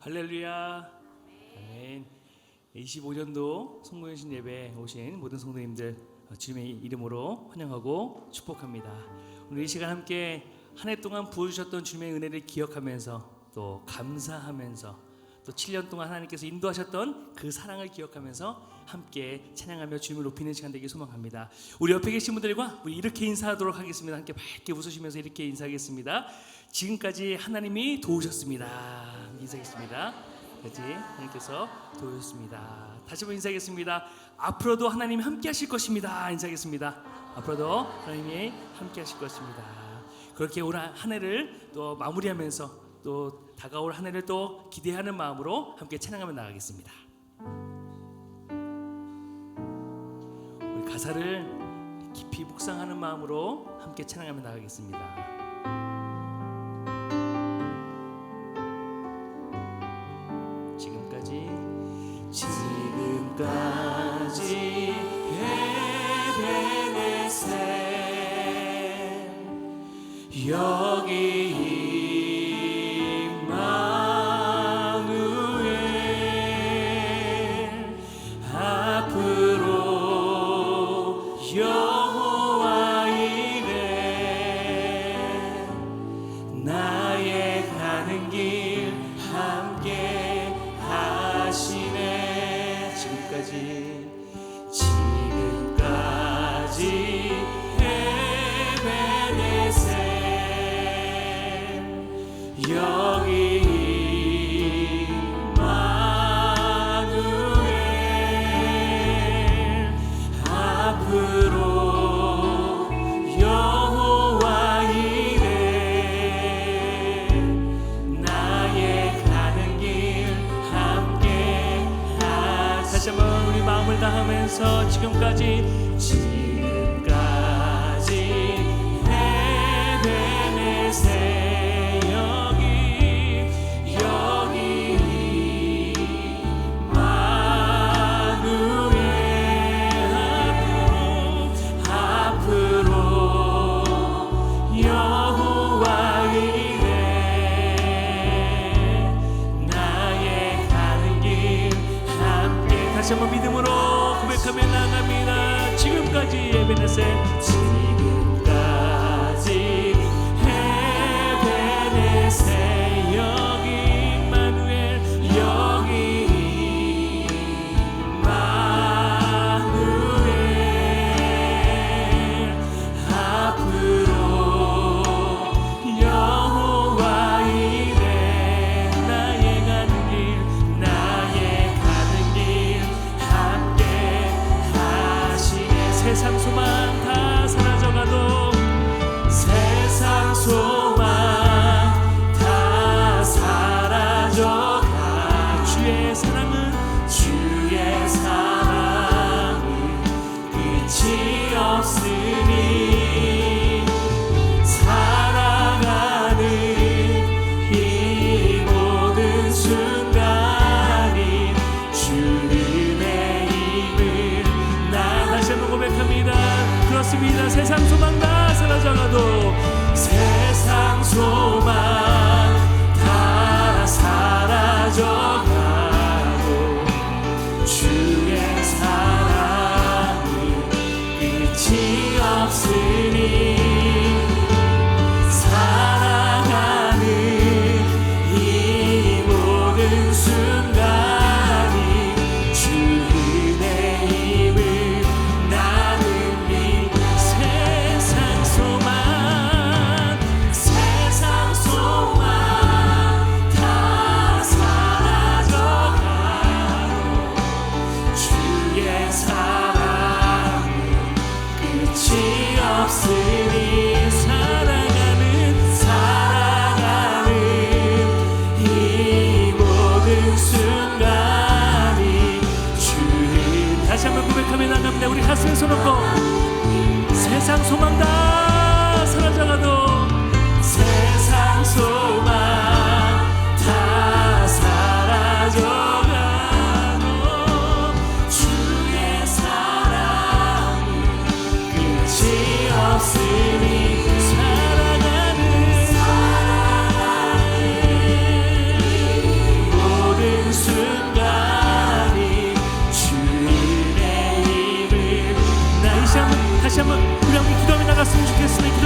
할렐루야. 아멘. 25년도 송구연신 예배에 오신 모든 성도님들 어, 주님의 이름으로 환영하고 축복합니다. 오늘 이 시간 함께 한 해 동안 부어주셨던 주님의 은혜를 기억하면서 또 감사하면서 또 7년 동안 하나님께서 인도하셨던 그 사랑을 기억하면서 함께 찬양하며 주님을 높이는 시간 되길 소망합니다. 우리 옆에 계신 분들과 우리 이렇게 인사하도록 하겠습니다. 함께 밝게 웃으시면서 이렇게 인사하겠습니다. 지금까지 하나님이 도우셨습니다. 인사하겠습니다. 그지 하나님께서 도우셨습니다. 다시 한번 인사하겠습니다. 앞으로도 하나님이 함께 하실 것입니다. 인사하겠습니다. 앞으로도 하나님이 함께 하실 것입니다. 그렇게 올 한 해를 또 마무리하면서 또 다가올 한 해를 또 기대하는 마음으로 함께 찬양하며 나가겠습니다. 우리 가사를 깊이 묵상하는 마음으로 함께 찬양하며 나가겠습니다. 지금까지 에 주의 사랑은 주의 사랑은 끝이 없으니 살아가는 이 모든 순간이 주님의 입을 나 다시 한번 고백합니다. 세상 소망 다 사라져가도 고백하며 나갑니다. 우리 가슴에 손 얹고 세상 소망 다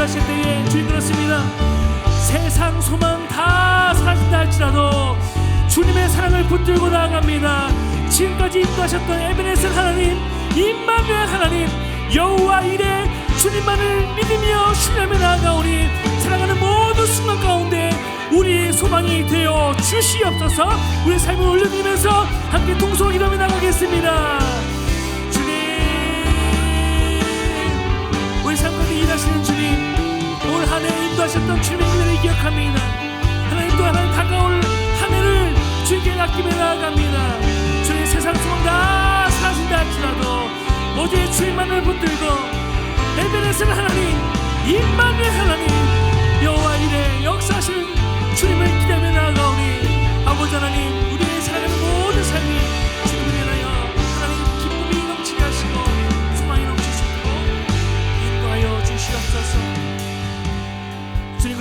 하실 때에 주님 그렇습니다. 세상 소망 다 사라진다 할지라도 주님의 사랑을 붙들고 나아갑니다. 지금까지 인도하셨던 에베네스 하나님 임마누엘 하나님 여호와 이래 주님만을 믿으며 신뢰하며 나아가오니 사랑하는 모든 순간 가운데 우리 소망이 되어 주시옵소서. 우리 삶을 올려드리면서 함께 통성을 이루며 나가겠습니다. 주님의 은혜를 기억합니다. 하나님 또 하나님 다가올 한 해를 주님께 맡기며 나아갑니다. 주님 세상 소망 다 사신다 할지라도 어제 주님만을 붙들고 에베레스를 하나님 임마누엘 하나님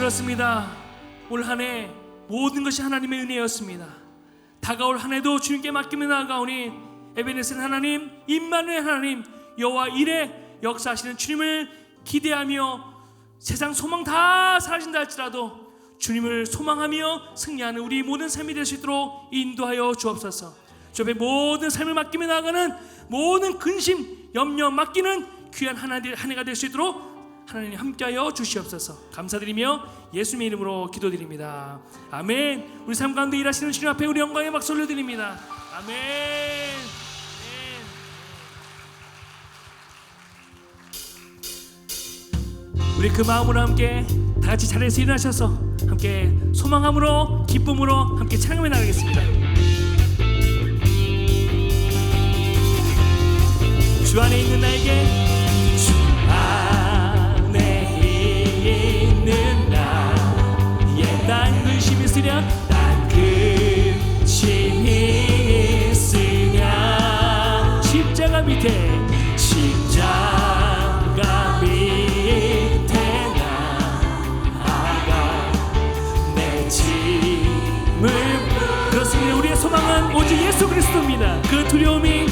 그렇습니다 올 한 해 모든 것이 하나님의 은혜였습니다 다가올 한 해도 주님께 맡기며 나아가오니 에베네스는 하나님 임마누엘 하나님 여호와 이래 역사하시는 주님을 기대하며 세상 소망 다 사라진다 할지라도 주님을 소망하며 승리하는 우리 모든 삶이 될 수 있도록 인도하여 주옵소서. 주의 모든 삶을 맡기며 나아가는 모든 근심, 염려 맡기는 귀한 하나 한 해가 될 수 있도록 하나님 함께하여 주시옵소서. 감사드리며 예수님의 이름으로 기도드립니다. 아멘. 우리 삶 가운데 일하시는 주님 앞에 우리 영광의 박수 올려드립니다. 아멘. 우리 그 마음으로 함께 다 같이 자리에서 일어나셔서 함께 소망함으로 기쁨으로 함께 찬양해 나가겠습니다. 주 안에 있는 나에게 있으랴 난 근심이 있으랴 십자가 밑에 그렇습니다. 우리의 소망은 오직 예수 그리스도입니다. 그 두려움이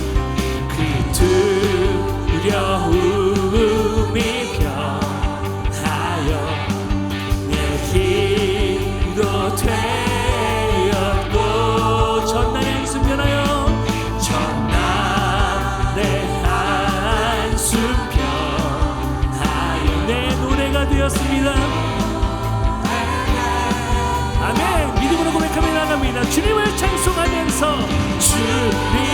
변하여 내 노래가 되었습니다. 아멘. 믿음으로 고백하며 나갑니다. 주님을 찬송하면서 주님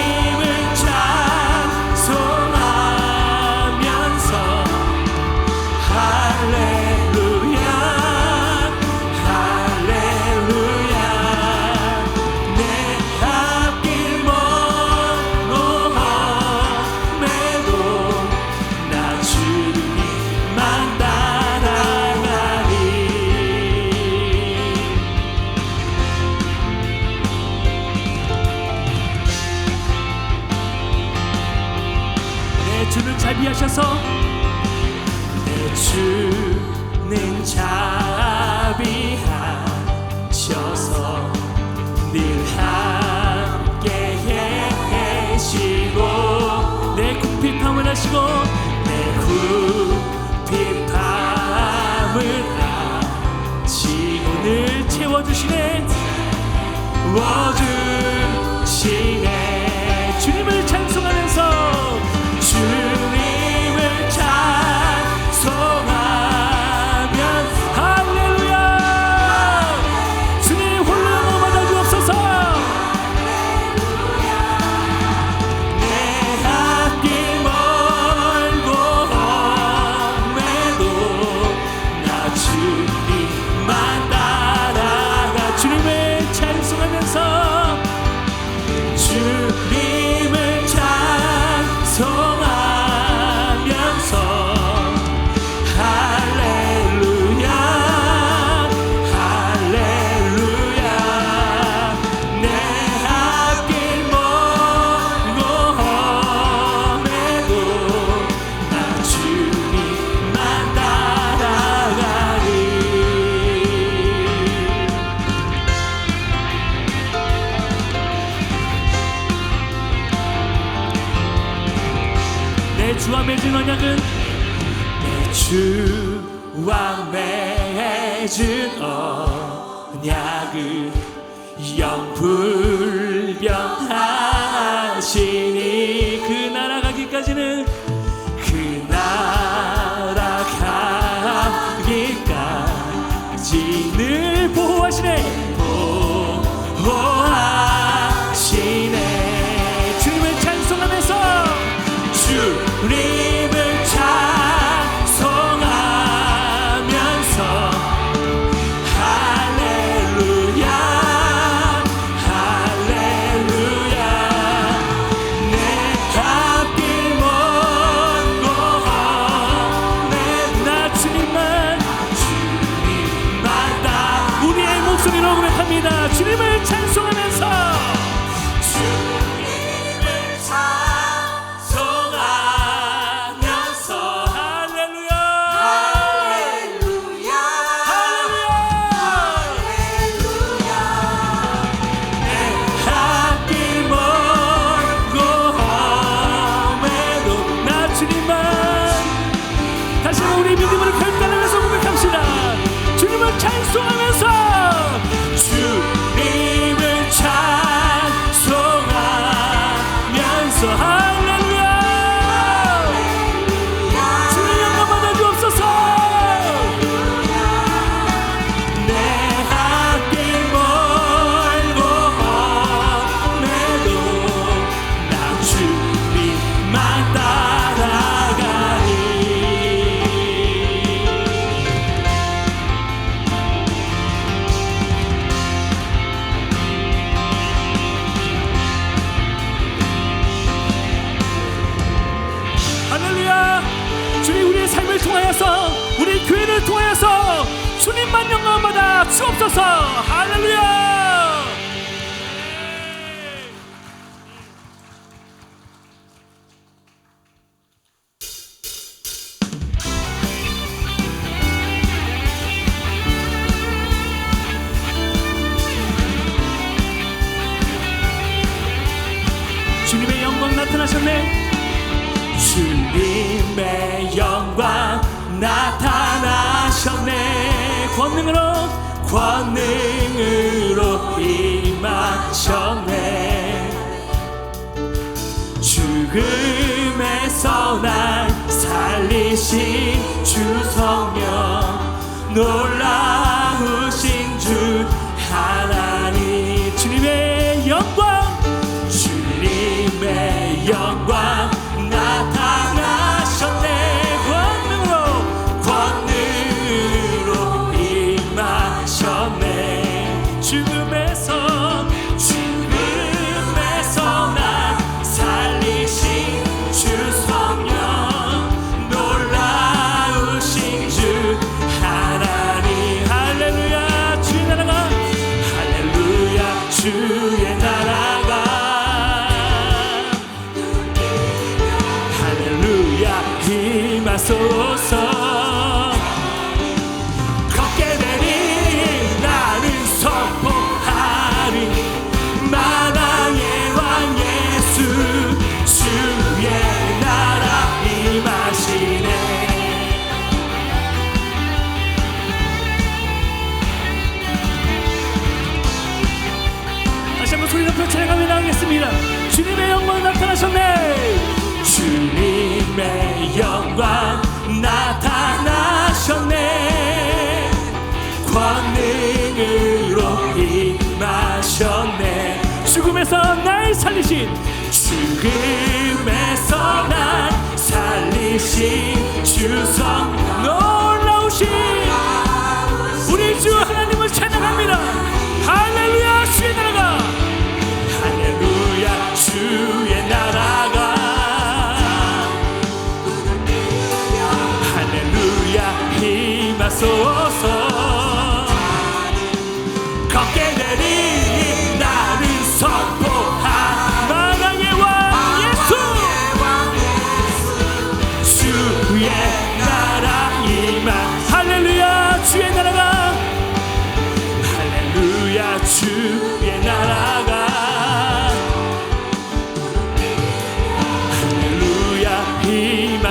자비하셔서 내 주는 자비하셔서 늘 함께 계시고 내 궁핍함을 하시고 내 궁핍함을 하시고 늘 채워주시네. 워주시네 맺은 언약을 영풀 주님의 영광 나타나셨네. 권능으로 권능으로 임하셨네 죽음에서 날 살리신 주 성령 놀라우신 주 하나님. 주님의 영광 주님의 영광. 죽음에서 날 살리신 죽음에서 날 살리신 주성 너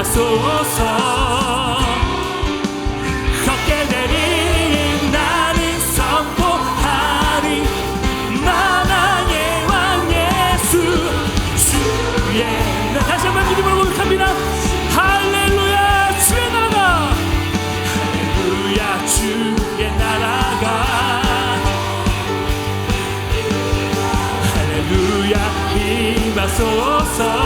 하소서 걷게 되니 나는 선포하리 만왕의 왕 예수 주의 나 다시 한번 믿음으로 고백합니다. 할렐루야 주의 나라가 할렐루야 주의 나라가. 할렐루야 임하소서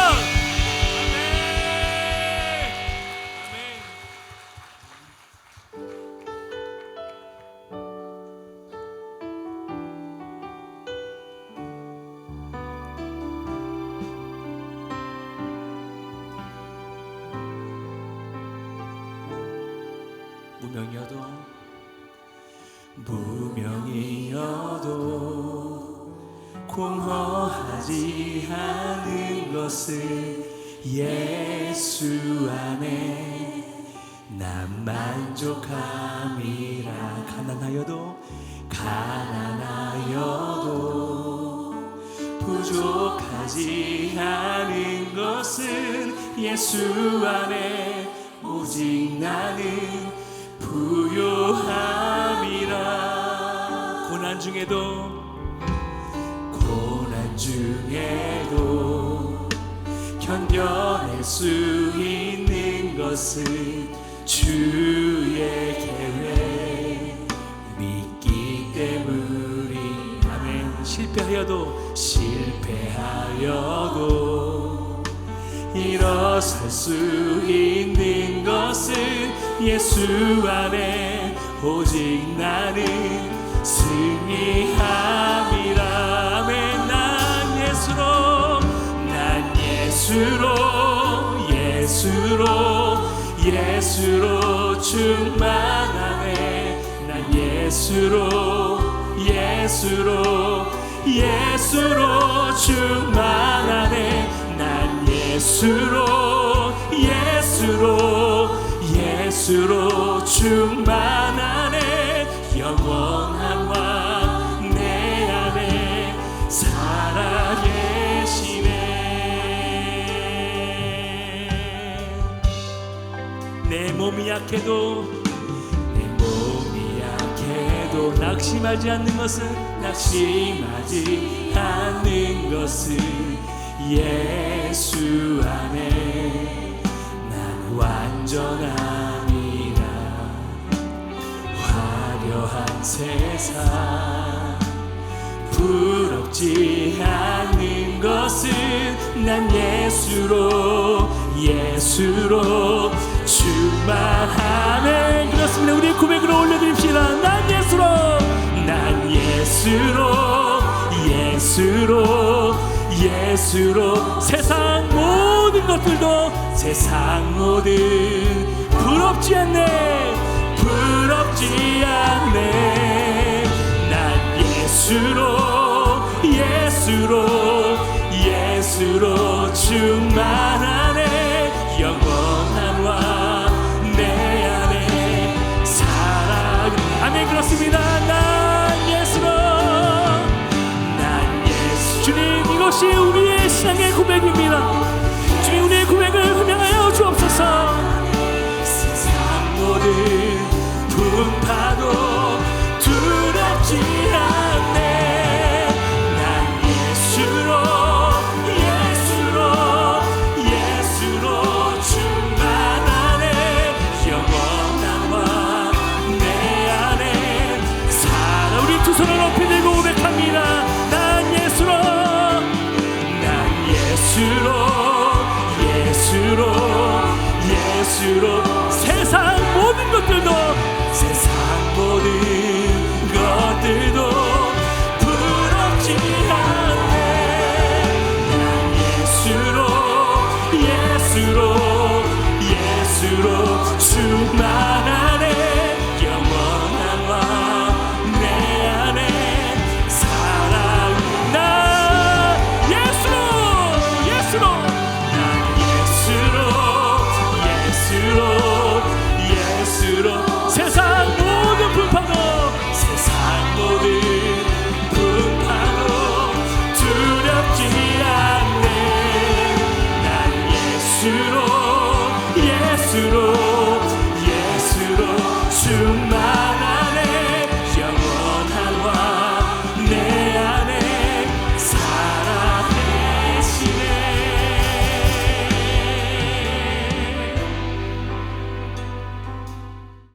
무명이어도 무명이어도 공허하지 않은 것은 예수 안에 난 만족함이라. 가난하여도 가난하여도 부족하지 않은 것은 예수 안에 오직 나는 부요함이라. 고난 중에도 고난 중에도 견뎌낼 수 있는 것은 주의 계획 믿기 때문이 아멘 실패하여도 실패하여도 일어설 수 있는 것은 예수 안에 오직 나는 승리함이라. 아멘. 난 예수로 난 예수로 예수로 예수로 충만하네. 난 예수로 예수로 예수로 충만하네. 난 예수로 예수로 예수로 충만하네 영원한 왕내 안에 살아계시네. 내 몸이 약해도 내 몸이 약해도 낙심하지 않는 것은 낙심하지 않는 것은 예 세상. 부럽지 않는 것은 난 예수로 예수로 충만하네. 그렇습니다. 우리의 고백으로 올려드립시다. 난 예수로 난 예수로 예수로 예수로. 세상 모든 것들도 세상 모든 부럽지 않네 부럽지 않네. 난 예수로 예수로 예수로 충만하네. 영원한 왕내 안에 살아 아멘 그렇습니다. 난 예수로 난 예수. 주님 이것이 우리의 신앙의 고백입니다 분파